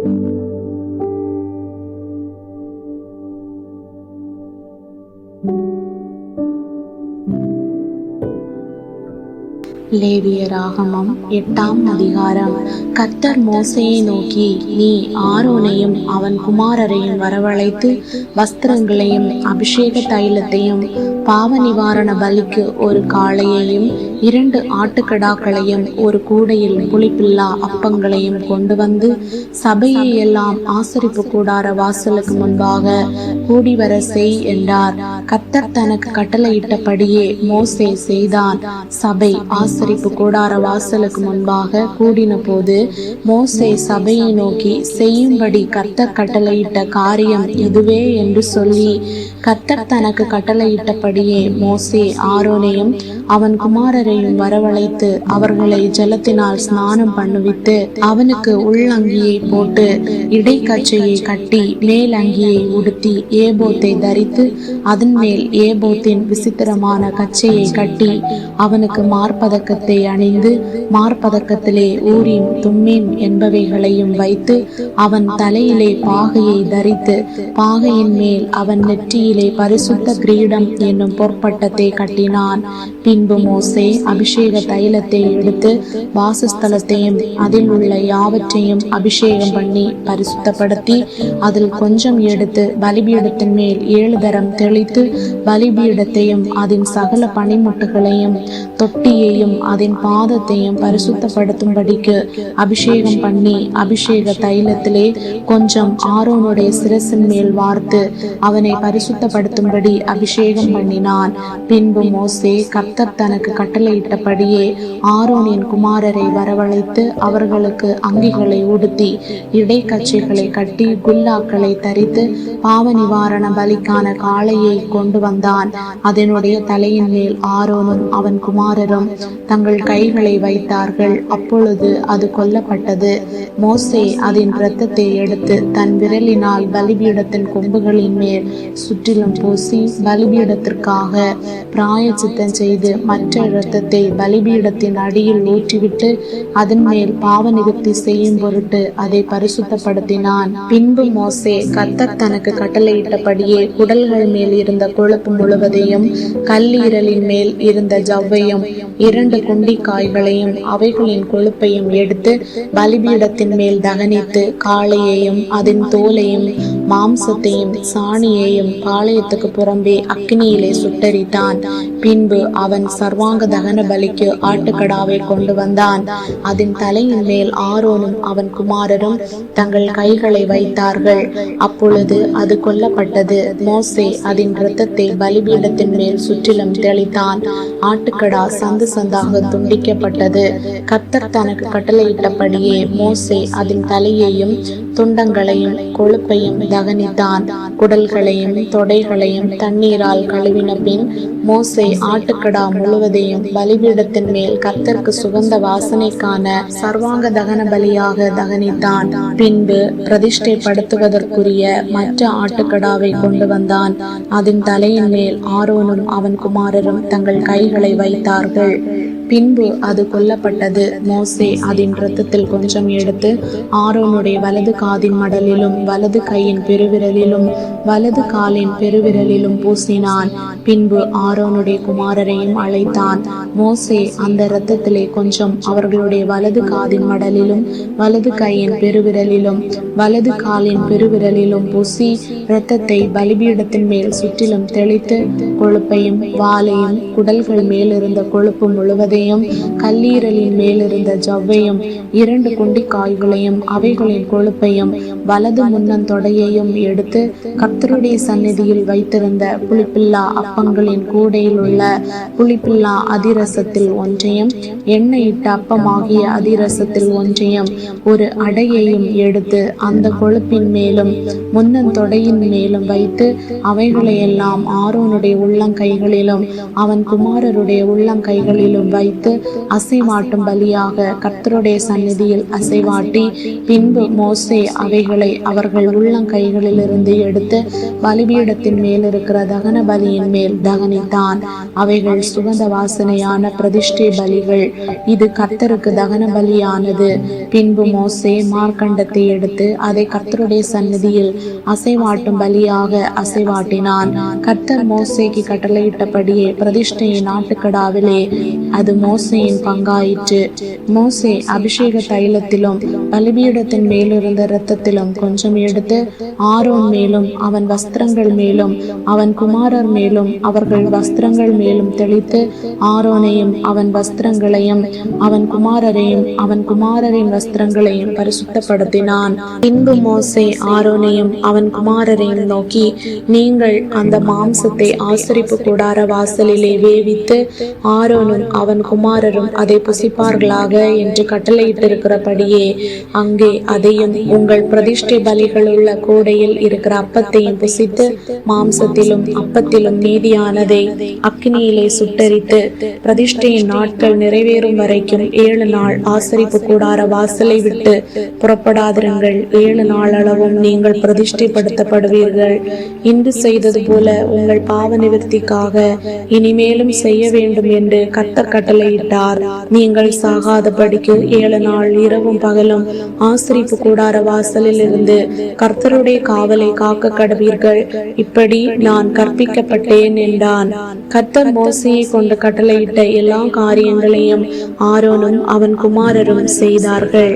லேவியராகமம் எட்டாம் அதிகாரம். கத்தர் மோசையை நோக்கி நீ ஆரோனையும் அவன் குமாரரையும் வரவழைத்து வஸ்திரங்களையும் அபிஷேக தைலத்தையும் பாவ நிவாரண பலிக்கு ஒரு காளையையும் இரண்டு ஆட்டுக்கடாக்களையும் ஒரு கூடையில் புளிப்பில்லா அப்பங்களையும் கொண்டு வந்து சபையை எல்லாம் ஆசரிப்பு கூடார வாசலுக்கு முன்பாக கூடி வர செய் என்றார். கத்தர் தனக்கு கட்டளையிட்டபடியே மோசே செய்தான். சபை ஆசரிப்பு கூடார வாசலுக்கு முன்பாக கூடின போது மோசே சபையை நோக்கி செய்யும்படி கத்தர் கட்டளையிட்ட காரியம் இதுவே என்று சொல்லி கத்தர் தனக்கு கட்டளையிட்டபடியே மோசே ஆரோனையும் அவன் குமாரரையும் வரவழைத்து அவர்களை ஜலத்தினால் ஸ்நானம் பண்ணுவித்து அவனுக்கு உள்ளங்கியை போட்டு இடைக்கச்சையை கட்டி மேல் அங்கியை உடுத்தி ஏபோத்தை தரித்து அதன் மேல் ஏபோத்தின் விசித்திரமான கச்சையை கட்டி அவனுக்கு மார்பதக்கத்தை அணிந்து மார்பதக்கத்திலே ஊரின் தும்மீம் என்பவைகளையும் வைத்து அவன் தலையிலே பாகையை தரித்து பாகையின் மேல் அவன் நெற்றியை நெற்றியிலே பரிசுத்த கிரீடம் என்னும் பொற்பட்டத்தை கட்டினான். பின்பு மோசே அபிஷேக தைலத்தை எடுத்து வாசஸ்தலத்தையும் அதில் உள்ள யாவற்றையும் அபிஷேகம் பண்ணி பரிசுத்தப்படுத்தி அதில் கொஞ்சம் எடுத்து பலிபீடத்தின் மேல் ஏழு தரம் தெளித்து பலிபீடத்தையும் அதன் சகல பனிமுட்டுகளையும் தொட்டியையும் அதன் பாதத்தையும் பரிசுத்தப்படுத்தும்படிக்கு அபிஷேகம் பண்ணி அபிஷேக தைலத்திலே கொஞ்சம் ஆரோனுடைய சிரசின் மேல் வார்த்து அவனை பரிசுத்தப்படுத்தும்படி அபிஷேகம் பண்ணினான். பின்பு மோசே கர்த்தர் தனக்கு கட்டளையிட்டபடியே ஆரோனின் குமாரரை வரவழைத்து அவர்களுக்கு அங்கிகளை உடுத்தி இடைக்கச்சைகளை கட்டி குல்லாக்களை தரித்து பாவ நிவாரண பலிக்கான காளையை கொண்டு வந்தான். அதனுடைய தலையின் மேல் ஆரோனும் அவன் குமாரரும் தங்கள் கைகளை வைத்தார்கள். அப்பொழுது அது கொல்லப்பட்டது. மோசே அதன் இரத்தத்தை எடுத்து தன் விரலினால் பலிபீடத்தின் கொம்புகளின் மேல் சுற்றி முற்றிலும் பூசி பலிபீடத்திற்காக பிராயச்சித்தம் செய்து மற்ற இரத்தத்தை பலிபீடத்தின் அடியில் ஊற்றிவிட்டு அதன் மேல் பாவ நிகழ்த்தி செய்யும் பொருட்டு அதை பரிசுத்தப்படுத்தினான். பின்பு மோசே கர்த்தர் தனக்கு கட்டளையிட்டபடியே குடல்கள் மேல் இருந்த கொழுப்பு முழுவதையும் கல்லீரலின் மேல் இருந்த ஜவ்வையும் இரண்டு குண்டி காய்களையும் அவைகளின் கொழுப்பையும் எடுத்து பலிபீடத்தின் மேல் தகனித்து காளையையும் அதன் தோலையும் மாம்சத்தையும் சாணியையும் ஆலயத்துக்கு புறம்பே அக்னியிலே சுட்டரித்தான். பின்பு அவன் சர்வாங்க தகன பலிக்கு ஆட்டுக்கடாவை கொண்டு வந்தான். அதன் தலையின் மேல் ஆரோனும் அவன் குமாரரும் தங்கள் கைகளை வைத்தார்கள். அப்பொழுது அது கொல்லப்பட்டது. மோசே அதன் இரத்தத்தை பலிபீடத்தின் மேல் சுற்றிலும் தெளித்தான். ஆட்டுக்கடா சந்து சந்தாக துண்டிக்கப்பட்டது. கத்தர் தனக்கு கட்டளையிட்டபடியே மோசே அதன் தலையையும் துண்டங்களையும் கொழுப்பையும் தான் குடல்களையும் தொடைகளையும் தண்ணீரால் கழுவின பின் மோசை ஆட்டுக்கடா முழுவதையும் பலிபீடத்தின் மேல் கத்தர்க்கு சுகந்த வாசனைக்கான சர்வாங்க தகன பலியாக தகனித்தான். பின்பு பிரதிஷ்டைப்படுத்துவதற்குரிய மற்ற ஆட்டுக்கடாவை கொண்டு வந்தான். அதன் தலையின் மேல் ஆரோனும் அவன் குமாரரும் தங்கள் கைகளை வைத்தார்கள். பின்பு அது கொல்லப்பட்டது. மோசே அதன் இரத்தத்தில் கொஞ்சம் எடுத்து ஆரோனுடைய வலது காதின் மடலிலும் வலது கையின் பெருவிரலிலும் வலது காலின் பெருவிரலிலும் பூசினான். பின்பு ஆரோனுடைய குமாரரையும் அழைத்தான். மோசே அந்த இரத்தத்திலே கொஞ்சம் அவர்களுடைய வலது காதின் மடலிலும் வலது கையின் பெருவிரலிலும் வலது காலின் பெருவிரலிலும் பூசி இரத்தத்தை பலிபீடத்தின் மேல் சுற்றிலும் தெளித்து கொழுப்பையும் வாலையும் குடல்கள் மேலிருந்த கொழுப்பு முழுவதையும் கல்லீரலின் மேலிருந்த ஜவ்வையும் இரண்டு குண்டி காய்களையும் அவைகளின் கொழுப்பையும் வலது முன்னன் தொடையையும் எடுத்து கர்த்தருடைய சந்நிதியில் வைத்திருந்த புளிப்பில்லா அப்பங்களின் கூடையில் உள்ள புளிப்பில்லா அதிரசத்தில் ஒன்றையும் எண்ணெயிட்ட அப்பமாகிய அதிரசத்தில் ஒன்றையும் ஒரு அடையையும் எடுத்து அந்த கொழுப்பின் மேலும் முன்னன் தொடையின் மேலும் வைத்து அவைகளையெல்லாம் ஆரோனுடைய உள்ளங்கைகளிலும் அவன் குமாரருடைய உள்ளங்கைகளிலும் வைத்து வைத்து அசைவாட்டும் பலியாக கர்த்தருடைய சந்நிதியில் அசைவாட்டி பின்பு மோசே அவைகளை அவர்கள் உள்ளங்கைகளில் இருந்து எடுத்து பலிபீடத்தின் மேல் இருக்கிற தகன பலியின் மேல் தகனித்தான். அவைகள் சுகந்த வாசனையான பிரதிஷ்டை பலிகள். இது கர்த்தருக்கு தகன பலியானது பின்பு மோசே மார்க்கண்டத்தை எடுத்து அதை கர்த்தருடைய சந்நிதியில் அசைவாட்டும் பலியாக அசைவாட்டினான். கர்த்தர் மோசேக்கு கட்டளையிட்டபடியே பிரதிஷ்டையின் நாட்டுக்கடாவிலே அது மோசையின் பங்காயிற்று. மோசே அபிஷேக தைலத்திலும் பலிபீடத்தின் மேலிருந்த இரத்தத்திலும் கொஞ்சம் எடுத்து ஆரோன் மேலும் அவன் வஸ்திரங்கள் மேலும் அவன் குமாரர் மேலும் அவர்கள் வஸ்திரங்கள் மேலும் தெளித்து ஆரோனையும் அவன் வஸ்திரங்களையும் அவன் குமாரரையும் அவன் குமாரரின் வஸ்திரங்களையும் பரிசுத்தப்படுத்தினான். பின்பு மோசே ஆரோனையும் அவன் குமாரரையும் நோக்கி நீங்கள் அந்த மாம்சத்தை ஆசரிப்பு கூடார வாசலிலே வேவித்து ஆரோனும் அவன் தன் குமாரரும் அதை புசிப்பார்களாக என்று கட்டளையிட்டிருக்கிறபடியே அங்கே அதையும் உங்கள் பிரதிஷ்டை பலிகளுள்ள கூடையில் இருக்கிற அப்பத்தையும் புசித்து மாம்சத்திலும் அப்பத்திலும் நீதியானதை அக்னியிலே சுட்டரித்து பிரதிஷ்டையின் நாட்கள் நிறைவேறும் வரைக்கும் ஏழு நாள் ஆசரிப்பு கூடார வாசலை விட்டு புறப்படாதிருங்கள். ஏழு நாள் அளவும் நீங்கள் பிரதிஷ்டைப்படுத்தப்படுவீர்கள். இன்று செய்தது போல உங்கள் பாவ நிவர்த்திக்காக இனிமேலும் செய்ய வேண்டும் என்று கத்த கட்ட கட்டளையிட்டார். நீங்கள் சாகாதபடிக்கு ஏழு நாள் இரவும் பகலும் ஆசிரிப்பு கூடார வாசலில் இருந்து கர்த்தருடைய காவலை காக்க கடவீர்கள். இப்படி நான் கற்பிக்கப்பட்டேன் என்றான். கர்த்தர் மோசையை கொண்டு கட்டளையிட்ட எல்லா காரியங்களையும் ஆரோனும் அவன் குமாரரும் செய்தார்கள்.